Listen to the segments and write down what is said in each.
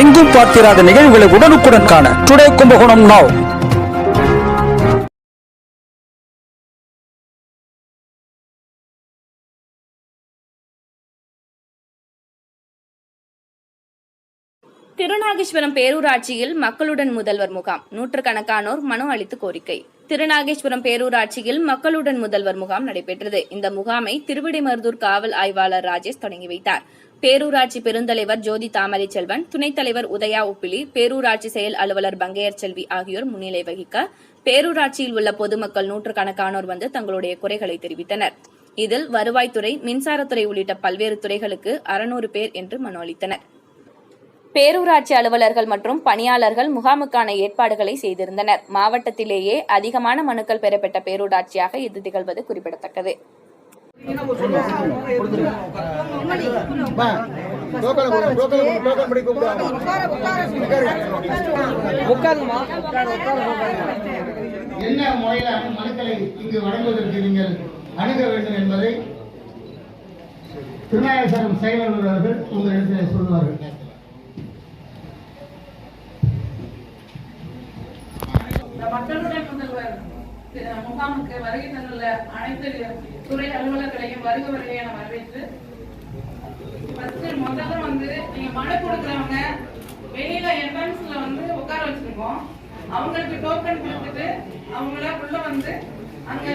எங்கும் பார்த்திராத நிகழ்வுகளை உடனுக்குடன் காண டுடே கும்பகோணம் நாவ் திருநாகேஸ்வரம் பேரூராட்சியில் மக்களுடன் முதல்வர் முகாம். நூற்றுக்கணக்கானோர் மனு அளித்து கோரிக்கை. திருநாகேஸ்வரம் பேரூராட்சியில் மக்களுடன் முதல்வர் முகாம் நடைபெற்றது. இந்த முகாமை திருவிடைமருதூர் காவல் ஆய்வாளர் ராஜேஷ் தொடங்கி வைத்தார். பேரூராட்சி பெருந்தலைவர் ஜோதி தாமரை செல்வன் துணைத் தலைவர் உதயா உப்பிலி பேரூராட்சி செயல் அலுவலர் பங்கையர் செல்வி ஆகியோர் முன்னிலை வகிக்க பேரூராட்சியில் உள்ள பொதுமக்கள் நூற்றுக்கணக்கானோர் வந்து தங்களுடைய குறைகளை தெரிவித்தனர். இதில் வருவாய்த்துறை மின்சாரத்துறை உள்ளிட்ட பல்வேறு துறைகளுக்கு அறுநூறு பேர் என்று மனு அளித்தனர். பேரூராட்சி அலுவலர்கள் மற்றும் பணியாளர்கள் முகாமுக்கான ஏற்பாடுகளை செய்திருந்தனர். மாவட்டத்திலேயே அதிகமான மனுக்கள் பெறப்பட்ட பேரூராட்சியாக இது திகழ்வது குறிப்பிடத்தக்கது. என்ன முறையில மனுக்களை இங்கு வழங்குவதற்கு நீங்கள் அணுக வேண்டும் என்பதை திருநாயசரம் செயலாளர் அவர்கள் உங்களிடத்தில் சொல்வார்கள் மக்களுடைய முதல்வர் முகாமுக்கு வருகை தந்துள்ள அனைத்து துறை அலுவலர்களையும் வருக வருகை என வரவேற்று ஃபர்ஸ்ட் முதல்ல வந்து நீங்க மனு கொடுக்குறவங்க வெளியில என்ட்ரன்ஸ்ல வந்து உட்கார வச்சிருக்கோம். அவங்களுக்கு டோக்கன் கொடுத்துட்டு அவங்கள உள்ள வந்து அங்க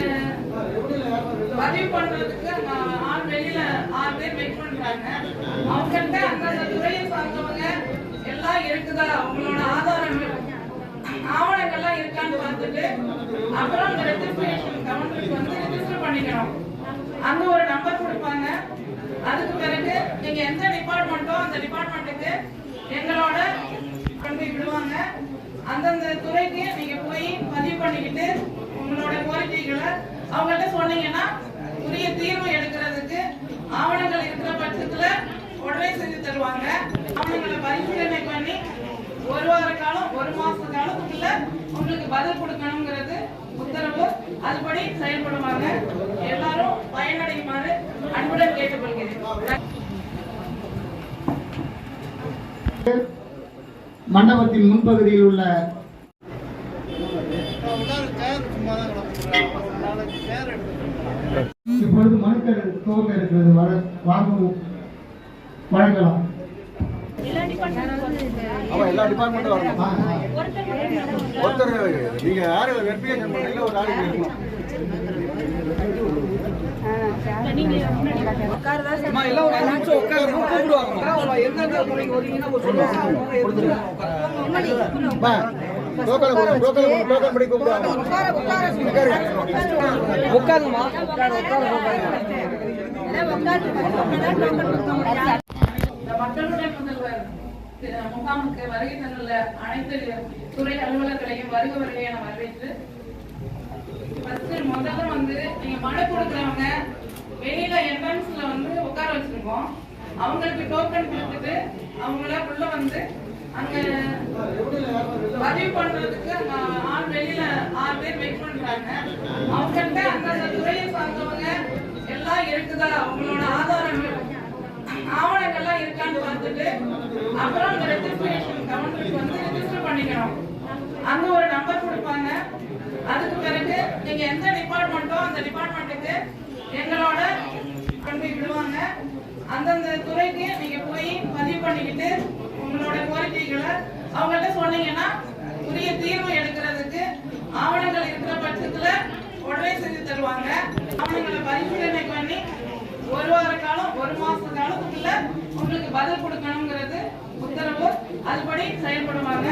பதிவு பண்றதுக்கு ஆள் வெளியில ஆறு பேர் வெயிட் பண்றாங்க. அவங்கள்ட்ட அந்தந்த துறையை சார்ந்தவங்க எல்லாம் இருக்குதா? அவங்களோட ஆதாரங்கள் ஆவணங்கள்லாம் இருக்கான்னு பார்த்துட்டு அப்புறம் அந்த ரெஜிஸ்ட்ரேஷன் கவுண்டருக்கு வந்து ரெஜிஸ்டர் பண்ணிக்கணும் அங்க ஒரு நம்பர் கொடுப்பாங்க அதுக்கு பிறகு நீங்க எந்த டிபார்ட்மெண்ட்டோ அந்த டிபார்ட்மெண்ட்டுக்கு எங்களோட கொண்டு விடுவாங்க. அந்தந்த துறைக்கு நீங்க போய் பதிவு பண்ணிக்கிட்டு உங்களோட கோரிக்கைகளை அவங்கள்ட்ட சொன்னீங்கன்னா உரிய தீர்வு எடுக்கிறதுக்கு ஆவணங்கள் இருக்கிற பட்சத்துல உடனே செஞ்சு தருவாங்க. ஆவணங்களை பரிசீலனை பண்ணி ஒரு வார காலம் ஒரு மாச காலத்துக்குள்ள உங்களுக்கு பதில் கொடுக்கணுங்கிறது உத்தரவு. அதுபடி செயல்படுவாங்க. எல்லாரும் பயனடையுமாறு அன்புடன் கேட்டுக்கொள்கிறேன். மண்டபத்தின் முன்பகுதியில் உள்ள இப்பொழுது மனுக்கள் துவக்க இருக்கிறது. வர- வாங்கும் வழங்கலாம். ஆமா எல்லா டிபார்ட்மெண்ட்டும் வரணும். ஒருத்தர் நீங்க யாரு வெரிஃபிகேஷன் பண்றீங்களோ ஒரு ஆளுக்கு இருக்கணும் பா, முகாமுக்கு வருகை தந்துள்ள அனைத்து துறை அலுவலர்களையும் வருக வருகை என வரவேற்று ஃபர்ஸ்ட் முதல்ல வந்து நீங்க மழை கொடுக்குறவங்க வெளியில என்ட்ரன்ஸ்ல வந்து உட்கார வச்சிருக்கோம். அவங்களுக்கு டோக்கன் கொடுத்துட்டு அவங்கள உள்ள வந்து அங்க பதிவு பண்றதுக்கு அங்க ஆள் வெளியில ஆறு பேர் வெயிட் பண்றாங்க. அவங்கள்ட்ட அந்தந்த துறையை சார்ந்தவங்க எல்லாம் இருக்குதா? அவங்களோட ஆதாரங்கள் ஆவணங்கள்லாம் இருக்கான்னு பார்த்துட்டு அப்புறம் அந்த ரெஜிஸ்ட்ரேஷன் கவுண்டருக்கு வந்து ரெஜிஸ்டர் பண்ணிக்கணும். அங்க ஒரு நம்பர் கொடுப்பாங்க. அதுக்கு பிறகு நீங்க எந்த டிபார்ட்மெண்ட்டோ அந்த டிபார்ட்மெண்ட்டுக்கு எங்களோட கொண்டு போய் விடுவாங்க அந்தந்த துறைக்கு நீங்க போய் பதிவு பண்ணிக்கிட்டு உங்களோட கோரிக்கைகளை அவங்கள்ட்ட சொன்னீங்கன்னா உரிய தீர்வு எடுக்கிறதுக்கு ஆவணங்கள் இருக்கிற பட்சத்துல உடனே செஞ்சு தருவாங்க. ஆவணங்களை பரிசீலனை பண்ணி ஒரு வார காலம் ஒரு மாச காலத்துக்குள்ள உங்களுக்கு பதில் கொடுக்கணுங்கிறது உத்தரவு. அதுபடி செயல்படுவாங்க.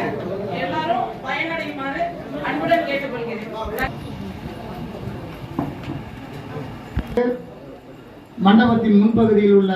எல்லாரும் பயனடையுமாறு அன்புடன் கேட்டுக்கொள்கிறேன். மண்டபத்தின் முன்பகுதியில் உள்ள